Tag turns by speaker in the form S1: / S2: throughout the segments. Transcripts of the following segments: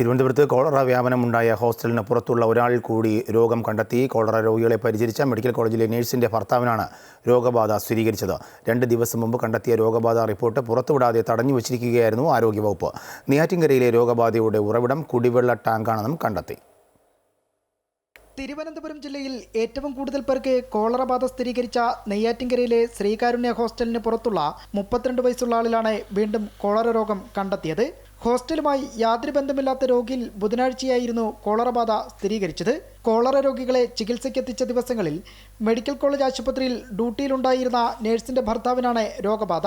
S1: തിരുവനന്തപുരത്ത് കോളറ വ്യാപനമുണ്ടായ ഹോസ്റ്റലിന് പുറത്തുള്ള ഒരാൾ കൂടി രോഗം കണ്ടെത്തി. കോളറ രോഗികളെ പരിചരിച്ച മെഡിക്കൽ കോളേജിലെ നഴ്സിന്റെ ഭർത്താവിനാണ് രോഗബാധ സ്ഥിരീകരിച്ചത്. രണ്ട് ദിവസം മുമ്പ് കണ്ടെത്തിയ രോഗബാധ റിപ്പോർട്ട് പുറത്തുവിടാതെ തടഞ്ഞു വച്ചിരിക്കുകയായിരുന്നു ആരോഗ്യവകുപ്പ്. നെയ്യാറ്റിൻകരയിലെ രോഗബാധയുടെ ഉറവിടം കുടിവെള്ള ടാങ്കാണെന്നും കണ്ടെത്തി.
S2: തിരുവനന്തപുരം ജില്ലയിൽ ഏറ്റവും കൂടുതൽ പേർക്ക് കോളറ ബാധ സ്ഥിരീകരിച്ച നെയ്യാറ്റിൻകരയിലെ ശ്രീകാരുണ്യ ഹോസ്റ്റലിന് പുറത്തുള്ള മുപ്പത്തിരണ്ട് വയസ്സുള്ള ആളിലാണ് വീണ്ടും കോളറ രോഗം കണ്ടെത്തിയത്. ഹോസ്റ്റലുമായി യാതൊരു ബന്ധമില്ലാത്ത രോഗിയിൽ ബുധനാഴ്ചയായിരുന്നു കോളറ ബാധ സ്ഥിരീകരിച്ചത്. കോളറ രോഗികളെ ചികിത്സയ്ക്കെത്തിച്ച ദിവസങ്ങളിൽ മെഡിക്കൽ കോളേജ് ആശുപത്രിയിൽ ഡ്യൂട്ടിയിലുണ്ടായിരുന്ന നഴ്സിന്റെ ഭർത്താവിനാണ് രോഗബാധ.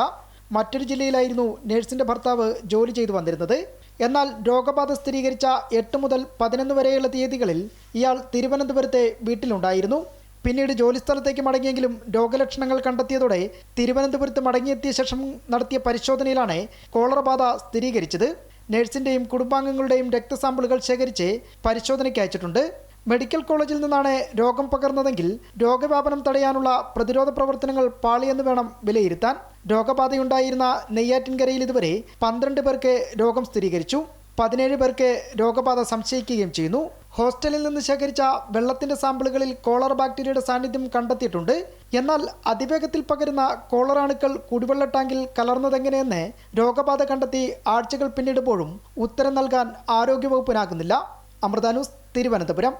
S2: മറ്റൊരു ജില്ലയിലായിരുന്നു നഴ്സിന്റെ ഭർത്താവ് ജോലി ചെയ്തു വന്നിരുന്നത്. എന്നാൽ രോഗബാധ സ്ഥിരീകരിച്ച എട്ട് മുതൽ പതിനൊന്ന് വരെയുള്ള തീയതികളിൽ ഇയാൾ തിരുവനന്തപുരത്തെ വീട്ടിലുണ്ടായിരുന്നു. പിന്നീട് ജോലിസ്ഥലത്തേക്ക് മടങ്ങിയെങ്കിലും രോഗലക്ഷണങ്ങൾ കണ്ടെത്തിയതോടെ തിരുവനന്തപുരത്ത് മടങ്ങിയെത്തിയ ശേഷം നടത്തിയ പരിശോധനയിലാണ് കോളറ ബാധ സ്ഥിരീകരിച്ചത്. നഴ്സിന്റെയും കുടുംബാംഗങ്ങളുടെയും രക്തസാമ്പിളുകൾ ശേഖരിച്ച് പരിശോധനയ്ക്ക് അയച്ചിട്ടുണ്ട്. മെഡിക്കൽ കോളേജിൽ നിന്നാണ് രോഗം പകർന്നതെങ്കിൽ രോഗവ്യാപനം തടയാനുള്ള പ്രതിരോധ പ്രവർത്തനങ്ങൾ പാളിയെന്ന് വേണം വിലയിരുത്താൻ. രോഗബാധയുണ്ടായിരുന്ന നെയ്യാറ്റിൻകരയിൽ ഇതുവരെ പന്ത്രണ്ട് പേർക്ക് രോഗം സ്ഥിരീകരിച്ചു. പതിനേഴ് പേർക്ക് രോഗബാധ സംശയിക്കുകയും ചെയ്യുന്നു. ഹോസ്റ്റലിൽ നിന്ന് ശേഖരിച്ച വെള്ളത്തിന്റെ സാമ്പിളുകളിൽ കോളർ ബാക്ടീരിയയുടെ സാന്നിധ്യം കണ്ടെത്തിയിട്ടുണ്ട്. എന്നാൽ അതിവേഗത്തിൽ പകരുന്ന കോളറാണുക്കൾ കുടിവെള്ള ടാങ്കിൽ കലർന്നതെങ്ങനെയെന്ന് രോഗബാധ കണ്ടെത്തി ആഴ്ചകൾ പിന്നിടുമ്പോഴും ഉത്തരം നൽകാൻ ആരോഗ്യവകുപ്പിനാകുന്നില്ല. അമൃത ന്യൂസ് തിരുവനന്തപുരം.